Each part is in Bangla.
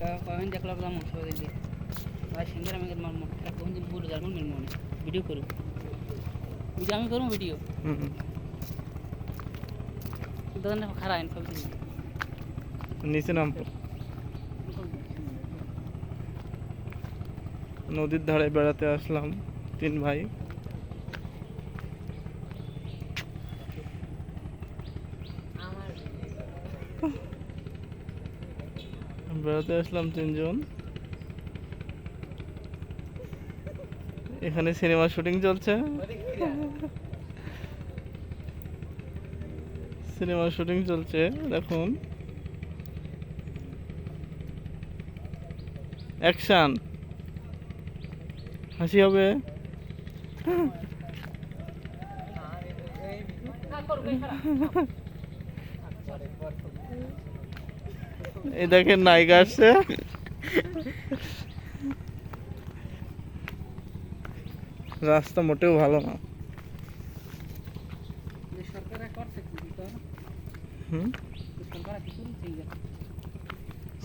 কখন দেখল গেলাম সবাই দিকে ভাই সিঙ্গার আমি মারম কোন দিন পুরো যাব মেন মনে। ভিডিও করু। ভিডিও আমি করব ভিডিও। দোকানে খারাপ আইন সব নিচে নাম। নদীর ধারে বেড়াতে আসলাম তিন ভাই। বেড়াতে আসলাম তিনজন এখানে সিনেমার শুটিং চলছে সিনেমার শুটিং চলছে দেখুন অ্যাকশন হাসি হবে এই দেখেন নায়িকা আসছে। রাস্তা মোটেও ভালো না।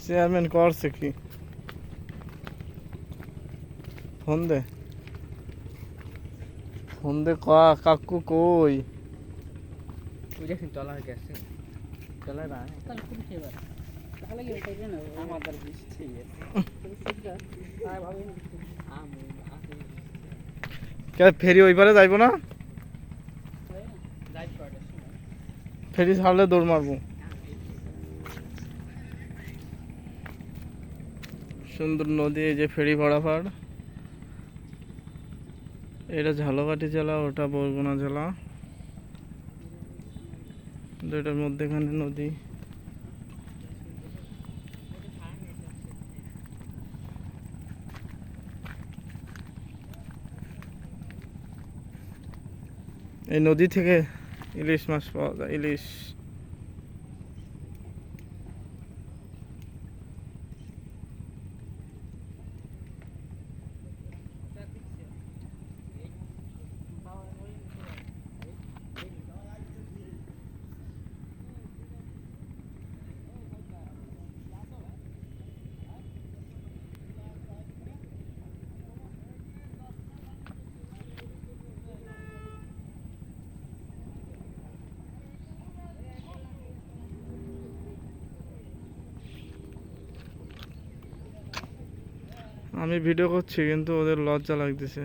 চেয়ারম্যান করছে কি? ফোন দে। ফোন দে কা, কাকু কই? তলার গেছে। তলার ফেরি ওই পারে যাইবো না? ফেরি ছাড়লে দৌড় মারবো। সুন্দর নদী, এই যে ফেরি পাড়াপাড়। এটা ঝালকাঠি জেলা, ওটা বরগুনা জেলা। দুইটার মধ্যেখানে নদী। এই নদী থেকে ইলিশ মাছ পাওয়া যায় ইলিশ। আমি ভিডিও করছি কিন্তু ওদের লজ্জা লাগতেছে।